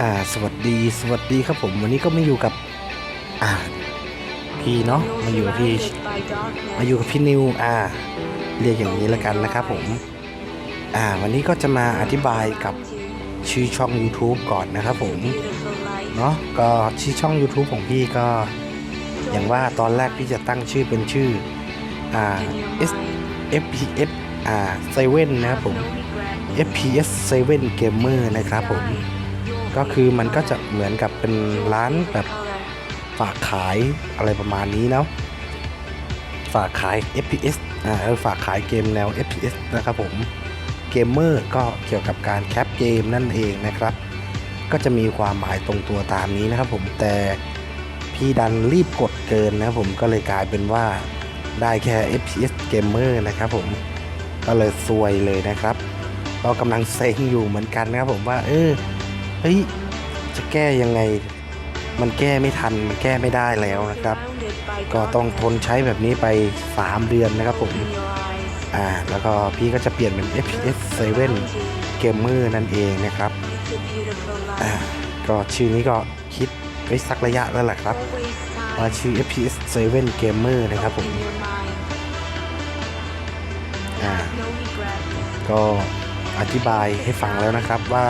อ่าสวัสดีสวัสดีครับผมวันนี้ก็มาอยู่กับอ่าพี่เนาะมาอยู่กับพี่มาอยู่กับพี่นิวอ่าเรียกอย่างนี้ล้วกันนะครับผมอ่าวันนี้ก็จะมาอธิบายกับชื่อช่อง YouTube ก่อนนะครับผมเนาะก็ชื่อช่อง YouTube ของพี่ก็ อย่างว่าตอนแรกพี่จะตั้งชื่อเป็นชื่ออ่า S FPS อ่า7นะครับผม FPS 7 Gamer นะครับผม ก็คือมันก็จะเหมือนกับเป็นร้านแบบฝากขายอะไรประมาณนี้เนาะฝากขาย FPS อ่าเออฝากขายเกมแนว FPS นะครับผมเกมเมอร์ก็เกี่ยวกับการแคปเกมนั่นเองนะครับ ก็จะมีความหมายตรงตัวตามนี้นะครับผมแต่พี่ดันรีบกดเกินนะผมก็เลยกลายเป็นว่าได้แค่ FPS Gamer นะครับผมก็เลยซวยเลยนะครับ ก็กำลังเซ็งอยู่เหมือนกันนะครับผมว่าเออ เฮ้ย จะแก้ยังไง มันแก้ไม่ทัน มันแก้ไม่ได้แล้วนะครับ ก็ต้องทนใช้แบบนี้ไป 3 เดือนนะครับผม อ่า แล้วก็พี่ก็จะเปลี่ยนเป็น FPS 7 Gamer นั่นเองนะครับ อ่า ก็ชื่อนี้ก็คิดไว้สักระยะแล้วแหละครับว่าชื่อ FPS 7 Gamer นะครับผม อ่า ก็ อธิบายให้ฟังแล้วนะครับว่า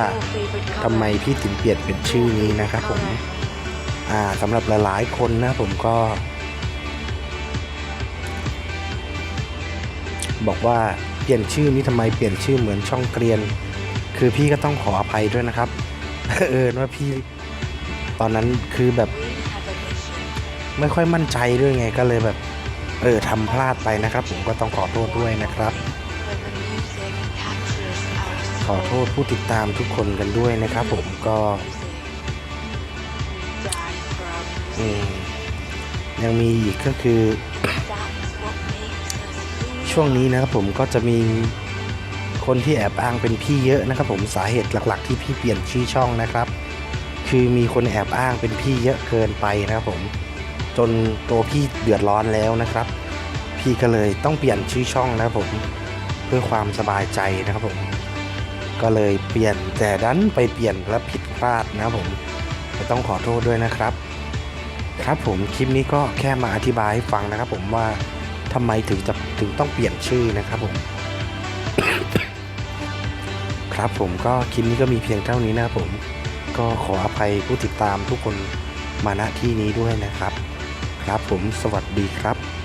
ทำไมพี่ถึงเปลี่ยนเป็นชื่อนี้นะครับผมอ่าสำหรับหลายๆคนนะผมก็ บอกว่าเปลี่ยนชื่อนี้ทำไมเปลี่ยนชื่อเหมือนช่องเกรียน คือพี่ก็ต้องขออภัยด้วยนะครับเออว่าพี่ตอนนั้นคือแบบ ไม่ค่อยมั่นใจด้วยไงก็เลยแบบ เออทำพลาดไปนะครับ ผมก็ต้องขอโทษด้วยนะครับ อโทษผู้ติดตามทุกคนกันด้วยนะครับผมก็ยังมีอีกก็คือ ช่วงนี้นะครับผมก็จะมีคนที่แอบอ้างเป็นพี่เยอะนะครับ ผมสาเหตุหลัก ๆ ที่พี่เปลี่ยนชื่อช่องนะครับ คือมีคนแอบอ้างเป็นพี่เยอะเกินไปนะครับผมจนตัวพี่เดือดร้อนแล้วนะครับ พี่ก็เลยต้องเปลี่ยนชื่อช่องนะครับผมเพื่อความสบายใจนะครับผม ก็เลยเปลี่ยนแต่ดันไปเปลี่ยนและผิดพลาดนะผมต้องขอโทษด้วยนะครับ ครับผมคลิปนี้ก็แค่มาอธิบายให้ฟังนะครับ ผมว่าทำไมถึงจะถึงต้องเปลี่ยนชื่อนะครับผม ครับผมก็คลิปนี้ก็มีเพียงเท่านี้นะครับผม ก็ขออภัยผู้ติดตามทุกคนมาณที่นี้ด้วยนะครับ ครับผมสวัสดีครับ